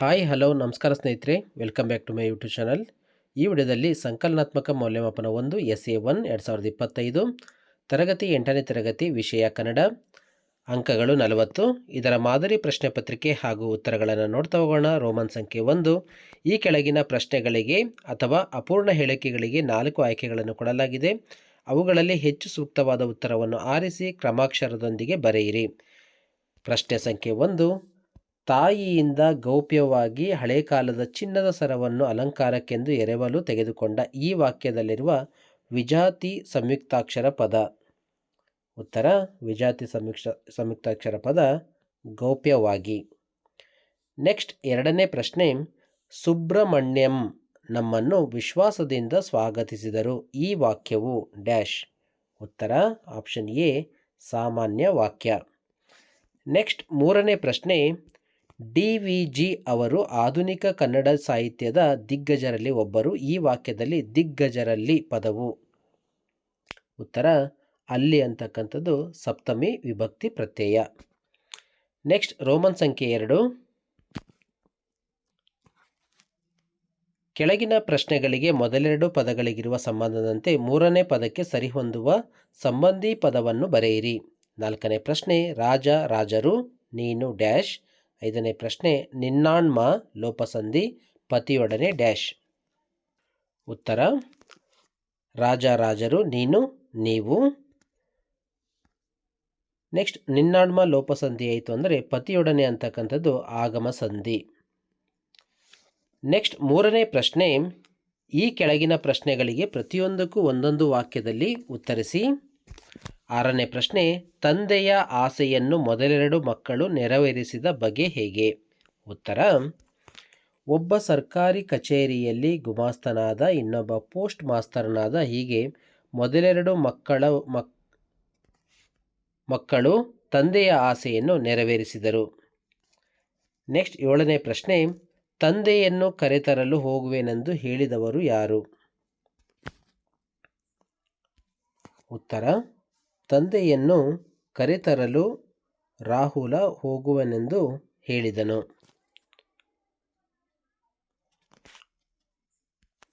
Hi, hello, ನಮಸ್ಕಾರ ಸ್ನೇಹಿತರೆ. Welcome back to my YouTube channel ಈ ವಿಡಿಯೋದಲ್ಲಿ ಸಂಕಲನಾತ್ಮಕ ಮೌಲ್ಯಮಾಪನ ಒಂದು ಎಸ್ ಎ ಒನ್, ಎರಡು ಸಾವಿರದ ಇಪ್ಪತ್ತೈದು, ತರಗತಿ ಎಂಟನೇ ತರಗತಿ, ವಿಷಯ ಕನ್ನಡ, ಅಂಕಗಳು ನಲವತ್ತು. ಇದರ ಮಾದರಿ ಪ್ರಶ್ನೆ ಪತ್ರಿಕೆ ಹಾಗೂ ಉತ್ತರಗಳನ್ನು ನೋಡ್ತಾ ಹೋಗೋಣ. ರೋಮನ್ ಸಂಖ್ಯೆ ಒಂದು. ಈ ಕೆಳಗಿನ ಪ್ರಶ್ನೆಗಳಿಗೆ ಅಥವಾ ಅಪೂರ್ಣ ಹೇಳಿಕೆಗಳಿಗೆ ನಾಲ್ಕು ಆಯ್ಕೆಗಳನ್ನು ಕೊಡಲಾಗಿದೆ. ಅವುಗಳಲ್ಲಿ ಹೆಚ್ಚು ಸೂಕ್ತವಾದ ಉತ್ತರವನ್ನು ಆರಿಸಿ, ಕ್ರಮಾಕ್ಷರದೊಂದಿಗೆ ಬರೆಯಿರಿ. ಪ್ರಶ್ನೆ ಸಂಖ್ಯೆ ಒಂದು. ತಾಯಿಯಿಂದ ಗೌಪ್ಯವಾಗಿ ಹಳೆ ಕಾಲದ ಚಿನ್ನದ ಸರವನ್ನು ಅಲಂಕಾರಕ್ಕೆಂದು ಎರವಲು ತೆಗೆದುಕೊಂಡ ಈ ವಾಕ್ಯದಲ್ಲಿರುವ ವಿಜಾತಿ ಸಂಯುಕ್ತಾಕ್ಷರ ಪದ. ಉತ್ತರ, ವಿಜಾತಿ ಸಂಯುಕ್ಷ ಸಂಯುಕ್ತಾಕ್ಷರ ಪದ ಗೌಪ್ಯವಾಗಿ. ನೆಕ್ಸ್ಟ್ ಎರಡನೇ ಪ್ರಶ್ನೆ, ಸುಬ್ರಹ್ಮಣ್ಯಂ ನಮ್ಮನ್ನು ವಿಶ್ವಾಸದಿಂದ ಸ್ವಾಗತಿಸಿದರು. ಈ ವಾಕ್ಯವು ಡ್ಯಾಶ್. ಉತ್ತರ, ಆಪ್ಷನ್ ಎ, ಸಾಮಾನ್ಯ ವಾಕ್ಯ. ನೆಕ್ಸ್ಟ್ ಮೂರನೇ ಪ್ರಶ್ನೆ ಡಿ ವಿ ಜಿ ಅವರು ಆಧುನಿಕ ಕನ್ನಡ ಸಾಹಿತ್ಯದ ದಿಗ್ಗಜರಲ್ಲಿ ಒಬ್ಬರು. ಈ ವಾಕ್ಯದಲ್ಲಿ ದಿಗ್ಗಜರಲ್ಲಿ ಪದವು. ಉತ್ತರ, ಅಲ್ಲಿ ಅಂತಕ್ಕಂಥದ್ದು ಸಪ್ತಮಿ ವಿಭಕ್ತಿ ಪ್ರತ್ಯಯ. ನೆಕ್ಸ್ಟ್, ರೋಮನ್ ಸಂಖ್ಯೆ ಎರಡು. ಕೆಳಗಿನ ಪ್ರಶ್ನೆಗಳಿಗೆ ಮೊದಲೆರಡು ಪದಗಳಿಗಿರುವ ಸಂಬಂಧದಂತೆ ಮೂರನೇ ಪದಕ್ಕೆ ಸರಿಹೊಂದುವ ಸಂಬಂಧಿ ಪದವನ್ನು ಬರೆಯಿರಿ. ನಾಲ್ಕನೇ ಪ್ರಶ್ನೆ, ರಾಜ, ರಾಜರು, ನೀನು, ಡ್ಯಾಶ್. ಐದನೇ ಪ್ರಶ್ನೆ ನಿನ್ನಾಣ್ಮ ಲೋಪಸಂಧಿ ಪತಿಯೊಡನೆ ಡ್ಯಾಶ್. ಉತ್ತರ, ರಾಜ ರಾಜರು ನೀನು, ನೀವು. ನೆಕ್ಸ್ಟ್ ನಿನ್ನಾಣ್ಮ ಲೋಪಸಂಧಿ ಆಯಿತು ಅಂದರೆ ಪತಿಯೊಡನೆ ಅಂತಕ್ಕಂಥದ್ದು ಆಗಮ ಸಂಧಿ. ನೆಕ್ಸ್ಟ್, ಮೂರನೇ ಪ್ರಶ್ನೆ, ಈ ಕೆಳಗಿನ ಪ್ರಶ್ನೆಗಳಿಗೆ ಪ್ರತಿಯೊಂದಕ್ಕೂ ಒಂದೊಂದು ವಾಕ್ಯದಲ್ಲಿ ಉತ್ತರಿಸಿ. ಆರನೇ ಪ್ರಶ್ನೆ, ತಂದೆಯ ಆಸೆಯನ್ನು ಮೊದಲೆರಡು ಮಕ್ಕಳು ನೆರವೇರಿಸಿದ ಬಗೆ ಹೇಗೆ? ಉತ್ತರ, ಒಬ್ಬ ಸರ್ಕಾರಿ ಕಚೇರಿಯಲ್ಲಿ ಗುಮಾಸ್ತನಾದ ಇನ್ನೊಬ್ಬ ಪೋಸ್ಟ್ ಮಾಸ್ತರ್ನಾದ ಹೀಗೆ ಮೊದಲೆರಡು ಮಕ್ಕಳ ಮಕ್, ಮಕ್ಕಳು ತಂದೆಯ ಆಸೆಯನ್ನು ನೆರವೇರಿಸಿದರು. ನೆಕ್ಸ್ಟ್ ಏಳನೇ ಪ್ರಶ್ನೆ, ತಂದೆಯನ್ನು ಕರೆತರಲು ಹೋಗುವೆನೆಂದು ಹೇಳಿದವರು ಯಾರು? ಉತ್ತರ, ತಂದೆಯನ್ನು ಕರೆತರಲು ರಾಹುಲ ಹೋಗುವನೆಂದು ಹೇಳಿದನು.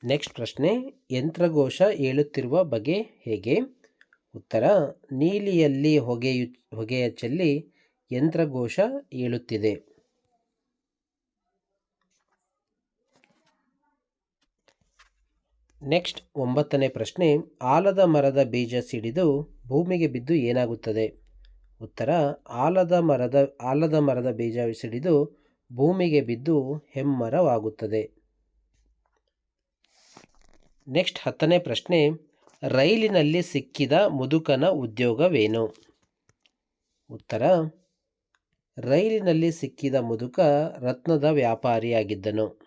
ನೆಕ್ಸ್ಟ್ ಪ್ರಶ್ನೆ, ಯಂತ್ರಘೋಷ ಏಳುತ್ತಿರುವ ಬಗೆ ಹೇಗೆ? ಉತ್ತರ, ನೀಲಿಯಲ್ಲಿ ಹೊಗೆಯು ಹೊಗೆಯ ಚೆಲ್ಲಿ ಯಂತ್ರಘೋಷ ಏಳುತ್ತಿದೆ. ನೆಕ್ಸ್ಟ್ ಒಂಬತ್ತನೇ ಪ್ರಶ್ನೆ, ಆಲದ ಮರದ ಬೀಜ ಸಿಡಿದು ಭೂಮಿಗೆ ಬಿದ್ದು ಏನಾಗುತ್ತದೆ? ಉತ್ತರ, ಆಲದ ಮರದ ಆಲದ ಮರದ ಬೀಜ ಸಿಡಿದು ಭೂಮಿಗೆ ಬಿದ್ದು ಹೆಮ್ಮರವಾಗುತ್ತದೆ. ನೆಕ್ಸ್ಟ್ ಹತ್ತನೇ ಪ್ರಶ್ನೆ, ರೈಲಿನಲ್ಲಿ ಸಿಕ್ಕಿದ ಮುದುಕನ ಉದ್ಯೋಗವೇನು? ಉತ್ತರ, ರೈಲಿನಲ್ಲಿ ಸಿಕ್ಕಿದ ಮುದುಕ ರತ್ನದ ವ್ಯಾಪಾರಿಯಾಗಿದ್ದನು.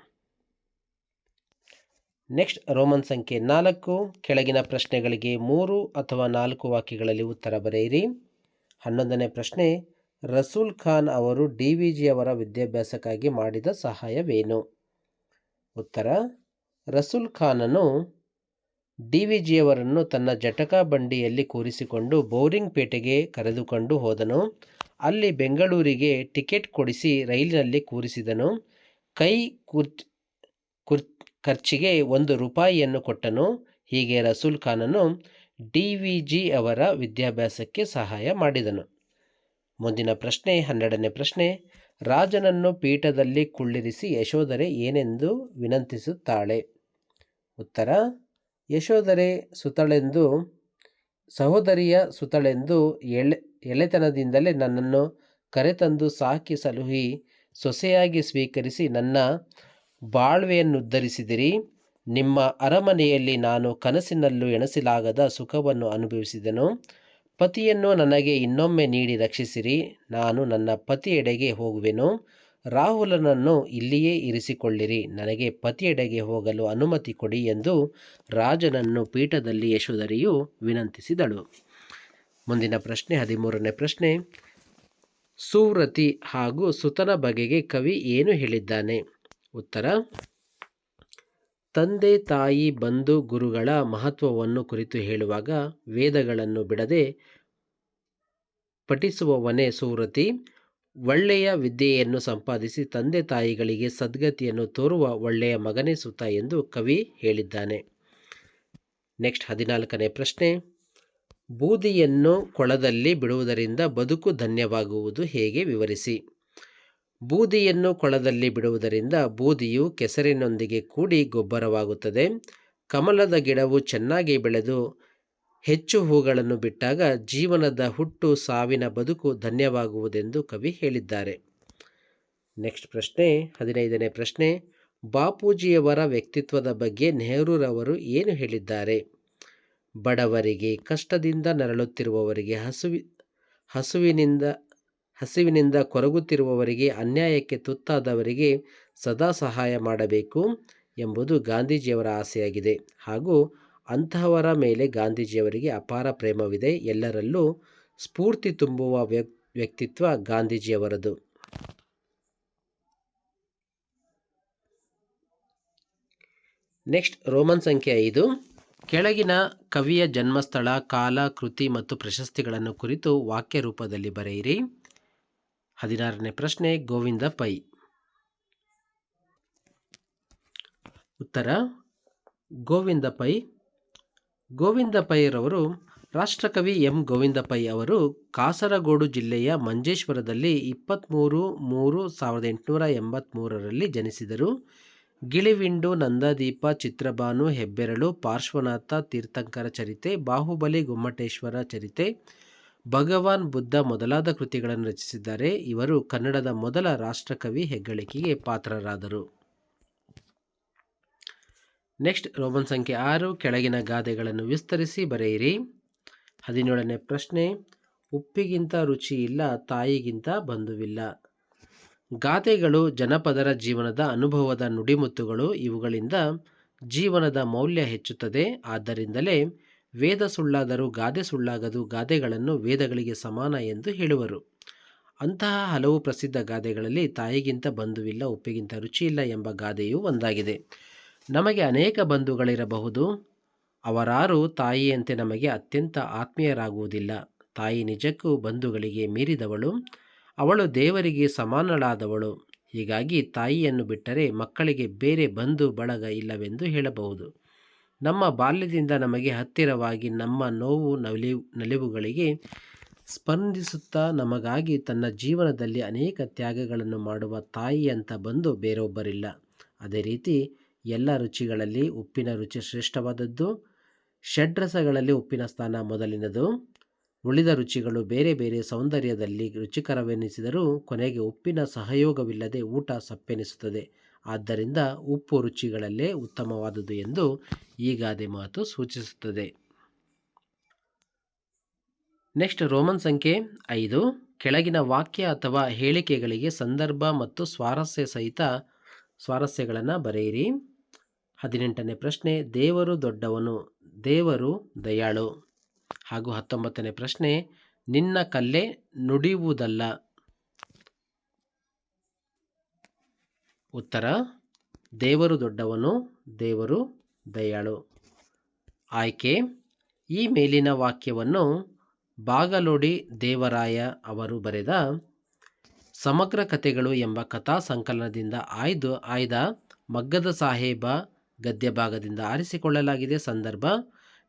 ನೆಕ್ಸ್ಟ್ ರೋಮನ್ ಸಂಖ್ಯೆ ನಾಲ್ಕು. ಕೆಳಗಿನ ಪ್ರಶ್ನೆಗಳಿಗೆ ಮೂರು ಅಥವಾ ನಾಲ್ಕು ವಾಕ್ಯಗಳಲ್ಲಿ ಉತ್ತರ ಬರೆಯಿರಿ. ಹನ್ನೊಂದನೇ ಪ್ರಶ್ನೆ, ರಸೂಲ್ ಖಾನ್ ಅವರು ಡಿ ವಿ ಜಿ ಅವರ ವಿದ್ಯಾಭ್ಯಾಸಕ್ಕಾಗಿ ಮಾಡಿದ ಸಹಾಯವೇನು? ಉತ್ತರ, ರಸೂಲ್ ಖಾನನು ಡಿ ವಿ ಜಿಯವರನ್ನು ತನ್ನ ಜಟಕ ಬಂಡಿಯಲ್ಲಿ ಕೂರಿಸಿಕೊಂಡು ಬೋರಿಂಗ್ ಪೇಟೆಗೆ ಕರೆದುಕೊಂಡು ಹೋದನು. ಅಲ್ಲಿ ಬೆಂಗಳೂರಿಗೆ ಟಿಕೆಟ್ ಕೊಡಿಸಿ ರೈಲಿನಲ್ಲಿ ಕೂರಿಸಿದನು. ಕೈ ಕುರ್ ಖರ್ಚಿಗೆ ಒಂದು ರೂಪಾಯಿಯನ್ನು ಕೊಟ್ಟನು. ಹೀಗೆ ರಸೂಲ್ ಖಾನನು ಡಿ ವಿ ಜಿ ಅವರ ವಿದ್ಯಾಭ್ಯಾಸಕ್ಕೆ ಸಹಾಯ ಮಾಡಿದನು. ಮುಂದಿನ ಪ್ರಶ್ನೆ, ಹನ್ನೆರಡನೇ ಪ್ರಶ್ನೆ, ರಾಜನನ್ನು ಪೀಠದಲ್ಲಿ ಕುಳ್ಳಿರಿಸಿ ಯಶೋಧರೆ ಏನೆಂದು ವಿನಂತಿಸುತ್ತಾಳೆ? ಉತ್ತರ, ಯಶೋಧರೆ ಸುತಳೆಂದು, ಸಹೋದರಿಯ ಸುತಳೆಂದು ಎಳೆ, ಎಳೆತನದಿಂದಲೇ ನನ್ನನ್ನು ಕರೆತಂದು ಸಾಕಿ ಸಲುಹಿ ಸೊಸೆಯಾಗಿ ಸ್ವೀಕರಿಸಿ ನನ್ನ ಬಾಳ್ವೆಯನ್ನುದ್ಧರಿಸಿದಿರಿ. ನಿಮ್ಮ ಅರಮನೆಯಲ್ಲಿ ನಾನು ಕನಸಿನಲ್ಲೂ ಎಣಿಸಲಾಗದ ಸುಖವನ್ನು ಅನುಭವಿಸಿದೆನು. ಪತಿಯನ್ನು ನನಗೆ ಇನ್ನೊಮ್ಮೆ ನೀಡಿ ರಕ್ಷಿಸಿರಿ. ನಾನು ನನ್ನ ಪತಿಯೆಡೆಗೆ ಹೋಗುವೆನು. ರಾಹುಲನನ್ನು ಇಲ್ಲಿಯೇ ಇರಿಸಿಕೊಳ್ಳಿರಿ. ನನಗೆ ಪತಿಯೆಡೆಗೆ ಹೋಗಲು ಅನುಮತಿ ಕೊಡಿ ಎಂದು ರಾಜನನ್ನು ಪೀಠದಲ್ಲಿ ಯಶೋಧರಿಯು ವಿನಂತಿಸಿದಳು. ಮುಂದಿನ ಪ್ರಶ್ನೆ, ಹದಿಮೂರನೇ ಪ್ರಶ್ನೆ. ಸುವ್ರತಿ ಹಾಗೂ ಸುತನ ಬಗೆಗೆ ಕವಿ ಏನು ಹೇಳಿದ್ದಾನೆ? ಉತ್ತರ, ತಂದೆ ತಾಯಿ ಬಂಧು ಗುರುಗಳ ಮಹತ್ವವನ್ನು ಕುರಿತು ಹೇಳುವಾಗ ವೇದಗಳನ್ನು ಬಿಡದೆ ಪಠಿಸುವವನೇ ಸುವ್ರತಿ ಒಳ್ಳೆಯ ವಿದ್ಯೆಯನ್ನು ಸಂಪಾದಿಸಿ ತಂದೆ ತಾಯಿಗಳಿಗೆ ಸದ್ಗತಿಯನ್ನು ತೋರುವ ಒಳ್ಳೆಯ ಮಗನೇ ಸುತ ಎಂದು ಕವಿ ಹೇಳಿದ್ದಾನೆ. ನೆಕ್ಸ್ಟ್ ಹದಿನಾಲ್ಕನೇ ಪ್ರಶ್ನೆ, ಬೂದಿಯನ್ನು ಕೊಳದಲ್ಲಿ ಬಿಡುವುದರಿಂದ ಬದುಕು ಧನ್ಯವಾಗುವುದು ಹೇಗೆ? ವಿವರಿಸಿ. ಬೂದಿಯನ್ನು ಕೊಳದಲ್ಲಿ ಬಿಡುವುದರಿಂದ ಬೂದಿಯು ಕೆಸರಿನೊಂದಿಗೆ ಕೂಡಿ ಗೊಬ್ಬರವಾಗುತ್ತದೆ. ಕಮಲದ ಗಿಡವು ಚೆನ್ನಾಗಿ ಬೆಳೆದು ಹೆಚ್ಚು ಹೂಗಳನ್ನು ಬಿಟ್ಟಾಗ ಜೀವನದ ಹುಟ್ಟು ಸಾವಿನ ಬದುಕು ಧನ್ಯವಾಗುವುದೆಂದು ಕವಿ ಹೇಳಿದ್ದಾರೆ. ನೆಕ್ಸ್ಟ್ ಪ್ರಶ್ನೆ, ಹದಿನೈದನೇ ಪ್ರಶ್ನೆ, ಬಾಪೂಜಿಯವರ ವ್ಯಕ್ತಿತ್ವದ ಬಗ್ಗೆ ನೆಹರೂರವರು ಏನು ಹೇಳಿದ್ದಾರೆ? ಬಡವರಿಗೆ, ಕಷ್ಟದಿಂದ ನರಳುತ್ತಿರುವವರಿಗೆ, ಹಸುವಿ, ಹಸುವಿನಿಂದ ಹಸಿವಿನಿಂದ ಕೊರಗುತ್ತಿರುವವರಿಗೆ ಅನ್ಯಾಯಕ್ಕೆ ತುತ್ತಾದವರಿಗೆ ಸದಾ ಸಹಾಯ ಮಾಡಬೇಕು ಎಂಬುದು ಗಾಂಧೀಜಿಯವರ ಆಸೆಯಾಗಿದೆ. ಹಾಗೂ ಅಂತಹವರ ಮೇಲೆ ಗಾಂಧೀಜಿಯವರಿಗೆ ಅಪಾರ ಪ್ರೇಮವಿದೆ. ಎಲ್ಲರಲ್ಲೂ ಸ್ಫೂರ್ತಿ ತುಂಬುವ ವ್ಯಕ್ತಿತ್ವ ಗಾಂಧೀಜಿಯವರದು. ನೆಕ್ಸ್ಟ್ ರೋಮನ್ ಸಂಖ್ಯೆ ಐದು. ಕೆಳಗಿನ ಕವಿಯ ಜನ್ಮಸ್ಥಳ, ಕಾಲ, ಕೃತಿ ಮತ್ತು ಪ್ರಶಸ್ತಿಗಳನ್ನು ಕುರಿತು ವಾಕ್ಯ ರೂಪದಲ್ಲಿ ಬರೆಯಿರಿ. ಹದಿನಾರನೇ ಪ್ರಶ್ನೆ, ಗೋವಿಂದ ಪೈ. ಉತ್ತರ, ಗೋವಿಂದ ಪೈ. ಗೋವಿಂದ ಪೈರವರು ರಾಷ್ಟ್ರಕವಿ ಎಂ. ಗೋವಿಂದ ಪೈ ಅವರು ಕಾಸರಗೋಡು ಜಿಲ್ಲೆಯ ಮಂಜೇಶ್ವರದಲ್ಲಿ ಇಪ್ಪತ್ತ್ಮೂರು ಮೂರು ಸಾವಿರದ ಎಂಟುನೂರ ಎಂಬತ್ತ್ಮೂರರಲ್ಲಿ ಜನಿಸಿದರು. ಗಿಳಿವಿಂಡು, ನಂದದೀಪ, ಚಿತ್ರಭಾನು, ಹೆಬ್ಬೆರಳು, ಪಾರ್ಶ್ವನಾಥ, ತೀರ್ಥಂಕರ ಚರಿತೆ, ಬಾಹುಬಲಿ, ಗೊಮ್ಮಟೇಶ್ವರ ಚರಿತೆ ಭಗವಾನ್ ಬುದ್ಧ ಮೊದಲಾದ ಕೃತಿಗಳನ್ನು ರಚಿಸಿದ್ದಾರೆ. ಇವರು ಕನ್ನಡದ ಮೊದಲ ರಾಷ್ಟ್ರಕವಿ ಹೆಗ್ಗಳಿಕೆಗೆ ಪಾತ್ರರಾದರು. ನೆಕ್ಸ್ಟ್ ರೋಮನ್ ಸಂಖ್ಯೆ ಆರು, ಕೆಳಗಿನ ಗಾದೆಗಳನ್ನು ವಿಸ್ತರಿಸಿ ಬರೆಯಿರಿ. ಹದಿನೇಳನೇ ಪ್ರಶ್ನೆ, ಉಪ್ಪಿಗಿಂತ ರುಚಿ ಇಲ್ಲ, ತಾಯಿಗಿಂತ ಬಂಧುವಿಲ್ಲ. ಗಾದೆಗಳು ಜನಪದರ ಜೀವನದ ಅನುಭವದ ನುಡಿಮುತ್ತುಗಳು, ಇವುಗಳಿಂದ ಜೀವನದ ಮೌಲ್ಯ ಹೆಚ್ಚುತ್ತದೆ. ಆದ್ದರಿಂದಲೇ ವೇದ ಸುಳ್ಳಾದರೂ ಗಾದೆ ಸುಳ್ಳಾಗದು, ಗಾದೆಗಳನ್ನು ವೇದಗಳಿಗೆ ಸಮಾನ ಎಂದು ಹೇಳುವರು. ಅಂತಹ ಹಲವು ಪ್ರಸಿದ್ಧ ಗಾದೆಗಳಲ್ಲಿ ತಾಯಿಗಿಂತ ಬಂಧುವಿಲ್ಲ ಉಪ್ಪಿಗಿಂತ ರುಚಿಯಿಲ್ಲ ಎಂಬ ಗಾದೆಯೂ ಒಂದಾಗಿದೆ. ನಮಗೆ ಅನೇಕ ಬಂಧುಗಳಿರಬಹುದು. ಅವರಾರು ತಾಯಿಯಂತೆ ನಮಗೆ ಅತ್ಯಂತ ಆತ್ಮೀಯರಾಗುವುದಿಲ್ಲ. ತಾಯಿ ನಿಜಕ್ಕೂ ಬಂಧುಗಳಿಗೆ ಮೀರಿದವಳು. ಅವಳು ದೇವರಿಗೆ ಸಮಾನಳಾದವಳು. ಹೀಗಾಗಿ ತಾಯಿಯನ್ನು ಬಿಟ್ಟರೆ ಮಕ್ಕಳಿಗೆ ಬೇರೆ ಬಂಧು, ಬಳಗ ಇಲ್ಲವೆಂದು ಹೇಳಬಹುದು. ನಮ್ಮ ಬಾಲ್ಯದಿಂದ ನಮಗೆ ಹತ್ತಿರವಾಗಿ ನಮ್ಮ ನೋವು ನಲಿವು ನಲಿವುಗಳಿಗೆ ಸ್ಪಂದಿಸುತ್ತಾ ನಮಗಾಗಿ ತನ್ನ ಜೀವನದಲ್ಲಿ ಅನೇಕ ತ್ಯಾಗಗಳನ್ನು ಮಾಡುವ ತಾಯಿಯಂತ ಬಂದು ಬೇರೊಬ್ಬರಿಲ್ಲ. ಅದೇ ರೀತಿ ಎಲ್ಲ ರುಚಿಗಳಲ್ಲಿ ಉಪ್ಪಿನ ರುಚಿ ಶ್ರೇಷ್ಠವಾದದ್ದು ಷಡ್ರಸಗಳಲ್ಲಿ ಉಪ್ಪಿನ ಸ್ಥಾನ ಮೊದಲಿನದು. ಉಳಿದ ರುಚಿಗಳು ಬೇರೆ ಬೇರೆ ಸೌಂದರ್ಯದಲ್ಲಿ ರುಚಿಕರವೆನಿಸಿದರೂ ಕೊನೆಗೆ ಉಪ್ಪಿನ ಸಹಯೋಗವಿಲ್ಲದೆ ಊಟ ಸಪ್ಪೆನಿಸುತ್ತದೆ. ಆದ್ದರಿಂದ ಉಪ್ಪು ರುಚಿಗಳಲ್ಲೇ ಉತ್ತಮವಾದುದು ಎಂದು ಈ ಗಾದೆ ಮಾತು ಸೂಚಿಸುತ್ತದೆ. ನೆಕ್ಸ್ಟ್ ರೋಮನ್ ಸಂಖ್ಯೆ ಐದು. ಕೆಳಗಿನ ವಾಕ್ಯ ಅಥವಾ ಹೇಳಿಕೆಗಳಿಗೆ ಸಂದರ್ಭ ಮತ್ತು ಸ್ವಾರಸ್ಯ ಸಹಿತ ಸ್ವಾರಸ್ಯಗಳನ್ನು ಬರೆಯಿರಿ. ಹದಿನೆಂಟನೇ ಪ್ರಶ್ನೆ, ದೇವರು ದೊಡ್ಡವನು, ದೇವರು ದಯಾಳು. ಹಾಗೂ ಹತ್ತೊಂಬತ್ತನೇ ಪ್ರಶ್ನೆ, ನಿನ್ನ ಕಲ್ಲೆ ನುಡಿಯುವುದಲ್ಲ ಉತ್ತರ, ದೇವರು ದೊಡ್ಡವನು, ದೇವರು ದಯಾಳು. ಆಯ್ಕೆ, ಈ ಮೇಲಿನ ವಾಕ್ಯವನ್ನು ಬಾಗಲೋಡಿ ದೇವರಾಯ ಅವರು ಬರೆದ, ಸಮಗ್ರ ಕಥೆಗಳು ಎಂಬ ಕಥಾ ಸಂಕಲನದಿಂದ ಆಯ್ದು, ಆಯ್ದ ಮಗ್ಗದ ಸಾಹೇಬ ಗದ್ಯ ಭಾಗದಿಂದ ಆರಿಸಿಕೊಳ್ಳಲಾಗಿದೆ ಸಂದರ್ಭ.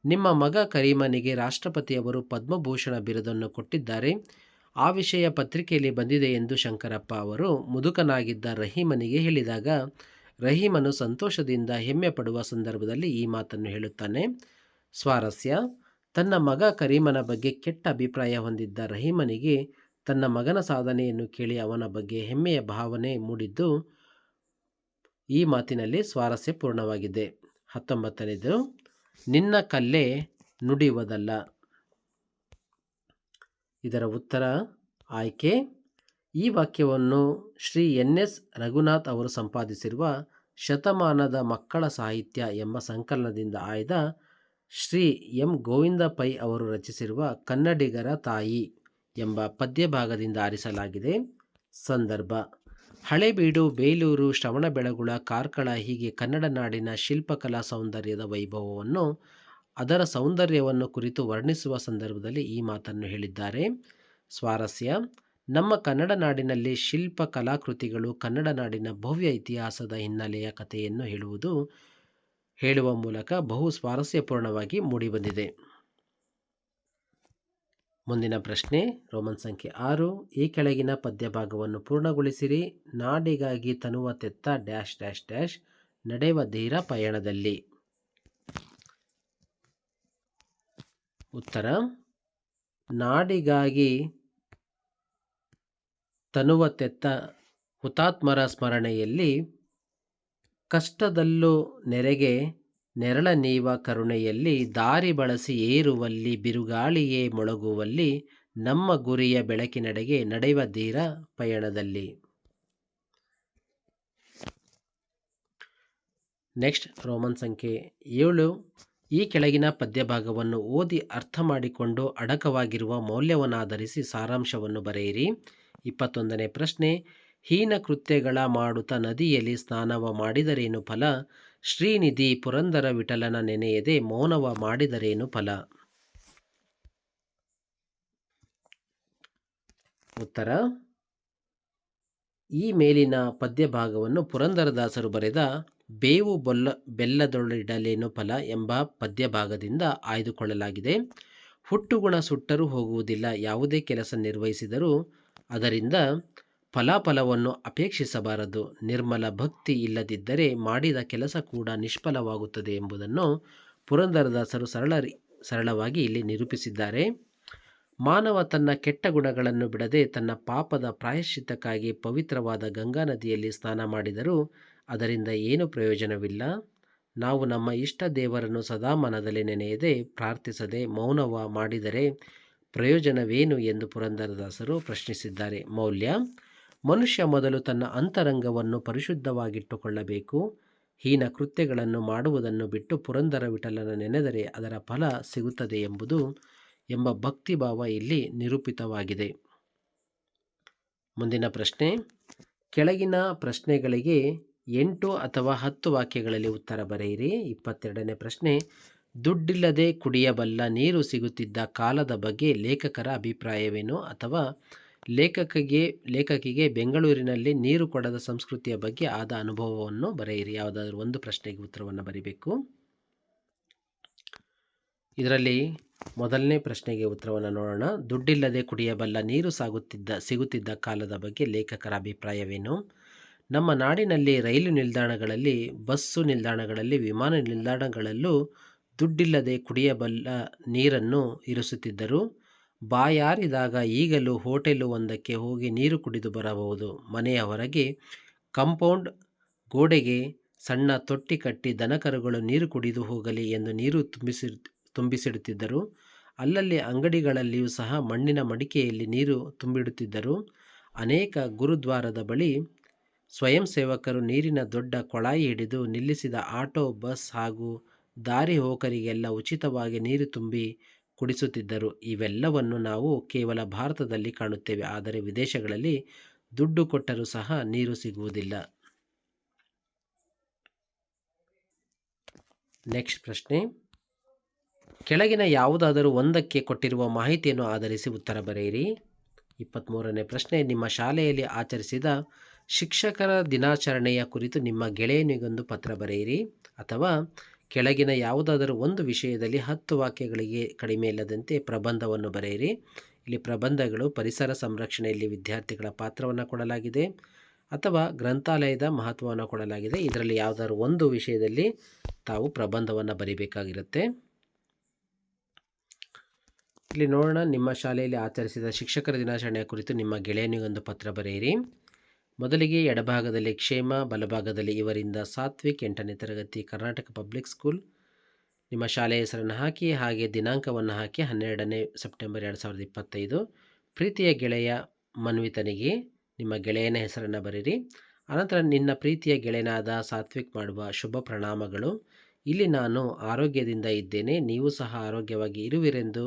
ನಿಮ್ಮ ಮಗ ಕರೀಮನಿಗೆ ರಾಷ್ಟ್ರಪತಿಯವರು ಪದ್ಮಭೂಷಣ ಬಿರುದನ್ನು ಕೊಟ್ಟಿದ್ದಾರೆ. ಆ ವಿಷಯ ಪತ್ರಿಕೆಯಲ್ಲಿ ಬಂದಿದೆ ಎಂದು ಶಂಕರಪ್ಪ ಅವರು ಮುದುಕನಾಗಿದ್ದ ರಹೀಮನಿಗೆ ಹೇಳಿದಾಗ, ರಹೀಮನು ಸಂತೋಷದಿಂದ ಹೆಮ್ಮೆ ಪಡುವ ಸಂದರ್ಭದಲ್ಲಿ ಈ ಮಾತನ್ನು ಹೇಳುತ್ತಾನೆ. ಸ್ವಾರಸ್ಯ, ತನ್ನ ಮಗ ಕರೀಮನ ಬಗ್ಗೆ ಕೆಟ್ಟ ಅಭಿಪ್ರಾಯ ಹೊಂದಿದ್ದ ರಹೀಮನಿಗೆ ತನ್ನ ಮಗನ ಸಾಧನೆಯನ್ನು ಕೇಳಿ ಅವನ ಬಗ್ಗೆ ಹೆಮ್ಮೆಯ ಭಾವನೆ ಮೂಡಿದ್ದು, ಈ ಮಾತಿನಲ್ಲಿ ಸ್ವಾರಸ್ಯ ಪೂರ್ಣವಾಗಿದೆ. ಹತ್ತೊಂಬತ್ತನೇದು ನಿನ್ನ ಕಲ್ಲೇ ನುಡಿಯುವುದಲ್ಲ. ಇದರ ಉತ್ತರ ಆಯ್ಕೆ. ಈ ವಾಕ್ಯವನ್ನು ಶ್ರೀ ಎನ್ ಎಸ್ ರಘುನಾಥ್ ಅವರು ಸಂಪಾದಿಸಿರುವ ಶತಮಾನದ ಮಕ್ಕಳ ಸಾಹಿತ್ಯ ಎಂಬ ಸಂಕಲನದಿಂದ ಆಯ್ದ ಶ್ರೀ ಎಂ ಗೋವಿಂದ ಪೈ ಅವರು ರಚಿಸಿರುವ ಕನ್ನಡಿಗರ ತಾಯಿ ಎಂಬ ಪದ್ಯಭಾಗದಿಂದ ಆರಿಸಲಾಗಿದೆ. ಸಂದರ್ಭ. ಹಳೆಬೀಡು, ಬೇಲೂರು, ಶ್ರವಣಬೆಳಗೊಳ, ಕಾರ್ಕಳ ಹೀಗೆ ಕನ್ನಡ ನಾಡಿನ ಶಿಲ್ಪಕಲಾ ಸೌಂದರ್ಯದ ವೈಭವವನ್ನು ಅದರ ಸೌಂದರ್ಯವನ್ನು ಕುರಿತು ವರ್ಣಿಸುವ ಸಂದರ್ಭದಲ್ಲಿ ಈ ಮಾತನ್ನು ಹೇಳಿದ್ದಾರೆ. ಸ್ವಾರಸ್ಯ, ನಮ್ಮ ಕನ್ನಡ ನಾಡಿನಲ್ಲಿ ಶಿಲ್ಪ ಕಲಾಕೃತಿಗಳು ಕನ್ನಡ ನಾಡಿನ ಭವ್ಯ ಇತಿಹಾಸದ ಹಿನ್ನೆಲೆಯ ಕಥೆಯನ್ನು ಹೇಳುವುದು, ಹೇಳುವ ಮೂಲಕ ಬಹು ಸ್ವಾರಸ್ಯಪೂರ್ಣವಾಗಿ ಮೂಡಿಬಂದಿದೆ. ಮುಂದಿನ ಪ್ರಶ್ನೆ, ರೋಮನ್ ಸಂಖ್ಯೆ ಆರು, ಈ ಕೆಳಗಿನ ಪದ್ಯ ಭಾಗವನ್ನು ಪೂರ್ಣಗೊಳಿಸಿರಿ. ನಾಡಿಗಾಗಿ ತನುವ ತೆತ್ತ ಡ್ಯಾಶ್ ಡ್ಯಾಶ್ ಡ್ಯಾಶ್ ನಡೆಯುವ ಧೀರ ಪಯಣದಲ್ಲಿ. ಉತ್ತರ, ನಾಡಿಗಾಗಿ ತನುವ ತೆತ್ತ ಹುತಾತ್ಮರ ಸ್ಮರಣೆಯಲ್ಲಿ ಕಷ್ಟದಲ್ಲೂ ನೆರೆಗೆ ನೆರಳ ನೀವ ಕರುಣೆಯಲ್ಲಿ ದಾರಿ ಬಳಸಿ ಏರುವಲ್ಲಿ ಬಿರುಗಾಳಿಯೇ ಮೊಳಗುವಲ್ಲಿ ನಮ್ಮ ಗುರಿಯ ಬೆಳಕಿನಡೆಗೆ ನಡೆಯುವ ಧೀರ ಪಯಣದಲ್ಲಿ. ನೆಕ್ಸ್ಟ್ ರೋಮನ್ ಸಂಖ್ಯೆ ಏಳು. ಈ ಕೆಳಗಿನ ಪದ್ಯಭಾಗವನ್ನು ಓದಿ ಅರ್ಥ ಮಾಡಿಕೊಂಡು ಅಡಕವಾಗಿರುವ ಮೌಲ್ಯವನ್ನಾಧರಿಸಿ ಸಾರಾಂಶವನ್ನು ಬರೆಯಿರಿ. ಇಪ್ಪತ್ತೊಂದನೇ ಪ್ರಶ್ನೆ, ಹೀನ ಕೃತ್ಯಗಳ ಮಾಡುತ್ತ ನದಿಯಲ್ಲಿ ಸ್ನಾನವ ಮಾಡಿದರೇನು ಫಲ? ಶ್ರೀನಿಧಿ ಪುರಂದರ ವಿಠಲನ ನೆನೆಯದೆ ಮೌನವ ಮಾಡಿದರೇನು ಫಲ? ಉತ್ತರ, ಈ ಮೇಲಿನ ಪದ್ಯಭಾಗವನ್ನು ಪುರಂದರದಾಸರು ಬರೆದ ಬೇವು ಬೊಲ್ಲ ಬೆಲ್ಲದೊಳಿಡಲೇನು ಫಲ ಎಂಬ ಪದ್ಯಭಾಗದಿಂದ ಆಯ್ದುಕೊಳ್ಳಲಾಗಿದೆ. ಹುಟ್ಟುಗುಣ ಸುಟ್ಟರೂ ಹೋಗುವುದಿಲ್ಲ. ಯಾವುದೇ ಕೆಲಸ ನಿರ್ವಹಿಸಿದರೂ ಅದರಿಂದ ಫಲಾಫಲವನ್ನು ಅಪೇಕ್ಷಿಸಬಾರದು. ನಿರ್ಮಲ ಭಕ್ತಿ ಇಲ್ಲದಿದ್ದರೆ ಮಾಡಿದ ಕೆಲಸ ಕೂಡ ನಿಷ್ಫಲವಾಗುತ್ತದೆ ಎಂಬುದನ್ನು ಪುರಂದರದಾಸರು ಸರಳ ಸರಳವಾಗಿ ಇಲ್ಲಿ ನಿರೂಪಿಸಿದ್ದಾರೆ. ಮಾನವ ತನ್ನ ಕೆಟ್ಟ ಗುಣಗಳನ್ನು ಬಿಡದೆ ತನ್ನ ಪಾಪದ ಪ್ರಾಯಶ್ಚಿತ್ತಕ್ಕಾಗಿ ಪವಿತ್ರವಾದ ಗಂಗಾ ನದಿಯಲ್ಲಿ ಸ್ನಾನ ಮಾಡಿದರೂ ಅದರಿಂದ ಏನು ಪ್ರಯೋಜನವಿಲ್ಲ. ನಾವು ನಮ್ಮ ಇಷ್ಟ ದೇವರನ್ನು ಸದಾ ಮನದಲ್ಲಿ ನೆನೆಯದೆ ಪ್ರಾರ್ಥಿಸದೆ ಮೌನವ ಮಾಡಿದರೆ ಪ್ರಯೋಜನವೇನು ಎಂದು ಪುರಂದರದಾಸರು ಪ್ರಶ್ನಿಸಿದ್ದಾರೆ. ಮೌಲ್ಯ, ಮನುಷ್ಯ ಮೊದಲು ತನ್ನ ಅಂತರಂಗವನ್ನು ಪರಿಶುದ್ಧವಾಗಿಟ್ಟುಕೊಳ್ಳಬೇಕು. ಹೀನ ಕೃತ್ಯಗಳನ್ನು ಮಾಡುವುದನ್ನು ಬಿಟ್ಟು ಪುರಂದರ ವಿಠಲನ ನೆನೆದರೆ ಅದರ ಫಲ ಸಿಗುತ್ತದೆ ಎಂಬುದು ಎಂಬ ಭಕ್ತಿಭಾವ ಇಲ್ಲಿ ನಿರೂಪಿತವಾಗಿದೆ. ಮುಂದಿನ ಪ್ರಶ್ನೆ, ಕೆಳಗಿನ ಪ್ರಶ್ನೆಗಳಿಗೆ ಎಂಟು ಅಥವಾ ಹತ್ತು ವಾಕ್ಯಗಳಲ್ಲಿ ಉತ್ತರ ಬರೆಯಿರಿ. ಇಪ್ಪತ್ತೆರಡನೇ ಪ್ರಶ್ನೆ, ದುಡ್ಡಿಲ್ಲದೆ ಕುಡಿಯಬಲ್ಲ ನೀರು ಸಿಗುತ್ತಿದ್ದ ಕಾಲದ ಬಗ್ಗೆ ಲೇಖಕರ ಅಭಿಪ್ರಾಯವೇನು? ಅಥವಾ ಲೇಖಕಿಗೆ ಲೇಖಕಿಗೆ ಬೆಂಗಳೂರಿನಲ್ಲಿ ನೀರು ಕೊಡದ ಸಂಸ್ಕೃತಿಯ ಬಗ್ಗೆ ಆದ ಅನುಭವವನ್ನು ಬರೆಯಿರಿ. ಯಾವುದಾದ್ರೂ ಒಂದು ಪ್ರಶ್ನೆಗೆ ಉತ್ತರವನ್ನು ಬರೀಬೇಕು. ಇದರಲ್ಲಿ ಮೊದಲನೇ ಪ್ರಶ್ನೆಗೆ ಉತ್ತರವನ್ನು ನೋಡೋಣ. ದುಡ್ಡಿಲ್ಲದೆ ಕುಡಿಯಬಲ್ಲ ನೀರು ಸಾಗುತ್ತಿದ್ದ, ಸಿಗುತ್ತಿದ್ದ ಕಾಲದ ಬಗ್ಗೆ ಲೇಖಕರ ಅಭಿಪ್ರಾಯವೇನು? ನಮ್ಮ ನಾಡಿನಲ್ಲಿ ರೈಲು ನಿಲ್ದಾಣಗಳಲ್ಲಿ, ಬಸ್ಸು ನಿಲ್ದಾಣಗಳಲ್ಲಿ, ವಿಮಾನ ನಿಲ್ದಾಣಗಳಲ್ಲೂ ದುಡ್ಡಿಲ್ಲದೆ ಕುಡಿಯಬಲ್ಲ ನೀರನ್ನು ಇರಿಸುತ್ತಿದ್ದರು. ಬಾಯಾರಿದಾಗ ಈಗಲೂ ಹೋಟೆಲು ಒಂದಕ್ಕೆ ಹೋಗಿ ನೀರು ಕುಡಿದು ಬರಬಹುದು. ಮನೆಯ ಹೊರಗೆ ಕಂಪೌಂಡ್ ಗೋಡೆಗೆ ಸಣ್ಣ ತೊಟ್ಟಿ ಕಟ್ಟಿ ದನಕರುಗಳು ನೀರು ಕುಡಿದು ಹೋಗಲಿ ಎಂದು ನೀರು ತುಂಬಿಸಿ, ತುಂಬಿಸಿಡುತ್ತಿದ್ದರು. ಅಲ್ಲಲ್ಲಿ ಅಂಗಡಿಗಳಲ್ಲಿಯೂ ಸಹ ಮಣ್ಣಿನ ಮಡಿಕೆಯಲ್ಲಿ ನೀರು ತುಂಬಿಡುತ್ತಿದ್ದರು. ಅನೇಕ ಗುರುದ್ವಾರದ ಬಳಿ ಸ್ವಯಂ ಸೇವಕರು ನೀರಿನ ದೊಡ್ಡ ಕೊಳಾಯಿ ಹಿಡಿದು ನಿಲ್ಲಿಸಿದ ಆಟೋ, ಬಸ್ ಹಾಗೂ ದಾರಿ ಹೋಕರಿಗೆಲ್ಲ ಉಚಿತವಾಗಿ ನೀರು ತುಂಬಿ ಕುಡಿಸುತ್ತಿದ್ದರು. ಇವೆಲ್ಲವನ್ನು ನಾವು ಕೇವಲ ಭಾರತದಲ್ಲಿ ಕಾಣುತ್ತೇವೆ. ಆದರೆ ವಿದೇಶಗಳಲ್ಲಿ ದುಡ್ಡು ಕೊಟ್ಟರೂ ಸಹ ನೀರು ಸಿಗುವುದಿಲ್ಲ. ನೆಕ್ಸ್ಟ್ ಪ್ರಶ್ನೆ. ಕೆಳಗಿನ ಯಾವುದಾದರೂ ಒಂದಕ್ಕೆ ಕೊಟ್ಟಿರುವ ಮಾಹಿತಿಯನ್ನು ಆಧರಿಸಿ ಉತ್ತರ ಬರೆಯಿರಿ. ಇಪ್ಪತ್ತ್ಮೂರನೇ ಪ್ರಶ್ನೆ. ನಿಮ್ಮ ಶಾಲೆಯಲ್ಲಿ ಆಚರಿಸಿದ ಶಿಕ್ಷಕರ ದಿನಾಚರಣೆಯ ಕುರಿತು ನಿಮ್ಮ ಗೆಳೆಯನಿಗೊಂದು ಪತ್ರ ಬರೆಯಿರಿ ಅಥವಾ ಕೆಳಗಿನ ಯಾವುದಾದರೂ ಒಂದು ವಿಷಯದಲ್ಲಿ ಹತ್ತು ವಾಕ್ಯಗಳಿಗೆ ಕಡಿಮೆ ಇಲ್ಲದಂತೆ ಪ್ರಬಂಧವನ್ನು ಬರೆಯಿರಿ. ಇಲ್ಲಿ ಪ್ರಬಂಧಗಳು, ಪರಿಸರ ಸಂರಕ್ಷಣೆಯಲ್ಲಿ ವಿದ್ಯಾರ್ಥಿಗಳ ಪಾತ್ರವನ್ನು ಕೊಡಲಾಗಿದೆ ಅಥವಾ ಗ್ರಂಥಾಲಯದ ಮಹತ್ವವನ್ನು ಕೊಡಲಾಗಿದೆ. ಇದರಲ್ಲಿ ಯಾವುದಾದ್ರು ಒಂದು ವಿಷಯದಲ್ಲಿ ತಾವು ಪ್ರಬಂಧವನ್ನು ಬರೀಬೇಕಾಗಿರುತ್ತೆ. ಇಲ್ಲಿ ನೋಡೋಣ, ನಿಮ್ಮ ಶಾಲೆಯಲ್ಲಿ ಆಚರಿಸಿದ ಶಿಕ್ಷಕರ ದಿನಾಚರಣೆಯ ಕುರಿತು ನಿಮ್ಮ ಗೆಳೆಯನಿಗೊಂದು ಪತ್ರ ಬರೆಯಿರಿ. ಮೊದಲಿಗೆ ಎಡಭಾಗದಲ್ಲಿ ಕ್ಷೇಮ, ಬಲಭಾಗದಲ್ಲಿ ಇವರಿಂದ ಸಾತ್ವಿಕ್ ಎಂಟನೇ ತರಗತಿ ಕರ್ನಾಟಕ ಪಬ್ಲಿಕ್ ಸ್ಕೂಲ್. ನಿಮ್ಮ ಶಾಲೆಯ ಹೆಸರನ್ನು ಹಾಕಿ ಹಾಗೆ ದಿನಾಂಕವನ್ನು ಹಾಕಿ ಹನ್ನೆರಡನೇ ಸೆಪ್ಟೆಂಬರ್ ಎರಡು ಸಾವಿರದ ಇಪ್ಪತ್ತೈದು. ಪ್ರೀತಿಯ ಗೆಳೆಯ ಮನ್ವಿತನಿಗೆ ನಿಮ್ಮ ಗೆಳೆಯನ ಹೆಸರನ್ನು ಬರೀರಿ ಅನಂತರ ನಿನ್ನ ಪ್ರೀತಿಯ ಗೆಳೆಯನಾದ ಸಾತ್ವಿಕ್ ಮಾಡುವ ಶುಭ ಪ್ರಣಾಮಗಳು. ಇಲ್ಲಿ ನಾನು ಆರೋಗ್ಯದಿಂದ ಇದ್ದೇನೆ, ನೀವು ಸಹ ಆರೋಗ್ಯವಾಗಿ ಇರುವಿರೆಂದು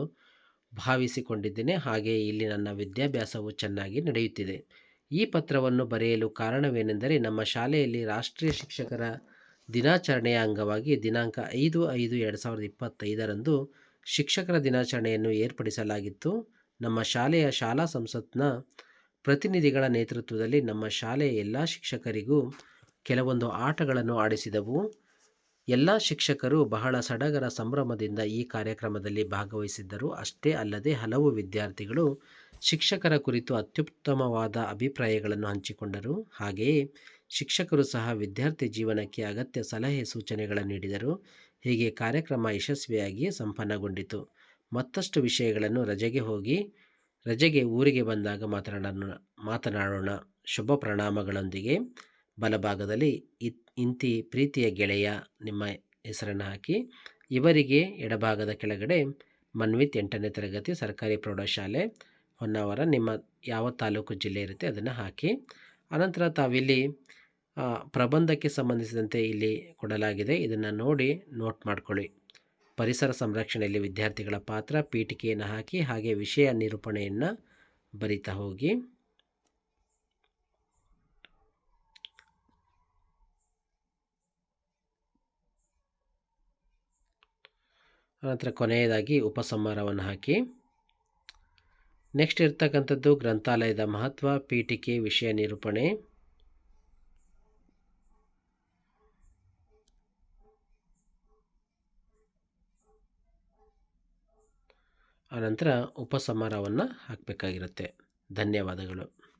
ಭಾವಿಸಿಕೊಂಡಿದ್ದೇನೆ. ಹಾಗೆ ಇಲ್ಲಿ ನನ್ನ ವಿದ್ಯಾಭ್ಯಾಸವು ಚೆನ್ನಾಗಿ ನಡೆಯುತ್ತಿದೆ. ಈ ಪತ್ರವನ್ನು ಬರೆಯಲು ಕಾರಣವೇನೆಂದರೆ ನಮ್ಮ ಶಾಲೆಯಲ್ಲಿ ರಾಷ್ಟ್ರೀಯ ಶಿಕ್ಷಕರ ದಿನಾಚರಣೆಯ ಅಂಗವಾಗಿ ದಿನಾಂಕ ಐದು ಐದು ಎರಡು ಸಾವಿರದ ಇಪ್ಪತ್ತೈದರಂದು ಶಿಕ್ಷಕರ ದಿನಾಚರಣೆಯನ್ನು ಏರ್ಪಡಿಸಲಾಗಿತ್ತು. ನಮ್ಮ ಶಾಲೆಯ ಶಾಲಾ ಸಂಸತ್ನ ಪ್ರತಿನಿಧಿಗಳ ನೇತೃತ್ವದಲ್ಲಿ ನಮ್ಮ ಶಾಲೆಯ ಎಲ್ಲ ಶಿಕ್ಷಕರಿಗೂ ಕೆಲವೊಂದು ಆಟಗಳನ್ನು ಆಡಿಸಿದವು. ಎಲ್ಲ ಶಿಕ್ಷಕರು ಬಹಳ ಸಡಗರ ಸಂಭ್ರಮದಿಂದ ಈ ಕಾರ್ಯಕ್ರಮದಲ್ಲಿ ಭಾಗವಹಿಸಿದ್ದರು. ಅಷ್ಟೇ ಅಲ್ಲದೆ ಹಲವು ವಿದ್ಯಾರ್ಥಿಗಳು ಶಿಕ್ಷಕರ ಕುರಿತು ಅತ್ಯುತ್ತಮವಾದ ಅಭಿಪ್ರಾಯಗಳನ್ನು ಹಂಚಿಕೊಂಡರು. ಹಾಗೆಯೇ ಶಿಕ್ಷಕರು ಸಹ ವಿದ್ಯಾರ್ಥಿ ಜೀವನಕ್ಕೆ ಅಗತ್ಯ ಸಲಹೆ ಸೂಚನೆಗಳನ್ನು ನೀಡಿದರು. ಹೀಗೆ ಕಾರ್ಯಕ್ರಮ ಯಶಸ್ವಿಯಾಗಿ ಸಂಪನ್ನಗೊಂಡಿತು. ಮತ್ತಷ್ಟು ವಿಷಯಗಳನ್ನು ರಜೆಗೆ ಹೋಗಿ, ರಜೆಗೆ ಊರಿಗೆ ಬಂದಾಗ ಮಾತನಾಡೋಣ ಮಾತನಾಡೋಣ. ಶುಭ ಪ್ರಣಾಮಗಳೊಂದಿಗೆ. ಬಲಭಾಗದಲ್ಲಿ ಇತ್ ಪ್ರೀತಿಯ ಗೆಳೆಯ ನಿಮ್ಮ ಹೆಸರನ್ನು ಹಾಕಿ, ಇವರಿಗೆ ಎಡಭಾಗದ ಕೆಳಗಡೆ ಮನ್ವಿತ್ ಎಂಟನೇ ತರಗತಿ ಸರ್ಕಾರಿ ಪ್ರೌಢಶಾಲೆ. ಹೊನ್ನಾವರ ನಿಮ್ಮ ಯಾವ ತಾಲೂಕು ಜಿಲ್ಲೆ ಇರುತ್ತೆ ಅದನ್ನು ಹಾಕಿ, ಅನಂತರ ತಾವಿಲ್ಲಿ ಪ್ರಬಂಧಕ್ಕೆ ಸಂಬಂಧಿಸಿದಂತೆ ಇಲ್ಲಿ ಕೊಡಲಾಗಿದೆ. ಇದನ್ನು ನೋಡಿ ನೋಟ್ ಮಾಡ್ಕೊಳ್ಳಿ. ಪರಿಸರ ಸಂರಕ್ಷಣೆಯಲ್ಲಿ ವಿದ್ಯಾರ್ಥಿಗಳ ಪಾತ್ರ, ಪೀಠಿಕೆಯನ್ನು ಹಾಕಿ, ಹಾಗೆ ವಿಷಯ ನಿರೂಪಣೆಯನ್ನು ಬರಿತಾ ಹೋಗಿ. ಅನಂತರ ಕೊನೆಯದಾಗಿ ಉಪಸಂಹಾರವನ್ನು ಹಾಕಿ. ನೆಕ್ಸ್ಟ್ ಇರ್ತಕ್ಕಂಥದ್ದು ಗ್ರಂಥಾಲಯದ ಮಹತ್ವ ಪೀಠಿಕೆ ವಿಷಯ ನಿರೂಪಣೆ. ಆನಂತರ ಉಪಸಮಾರವನ್ನು ಹಾಕಬೇಕಾಗಿರುತ್ತೆ. ಧನ್ಯವಾದಗಳು.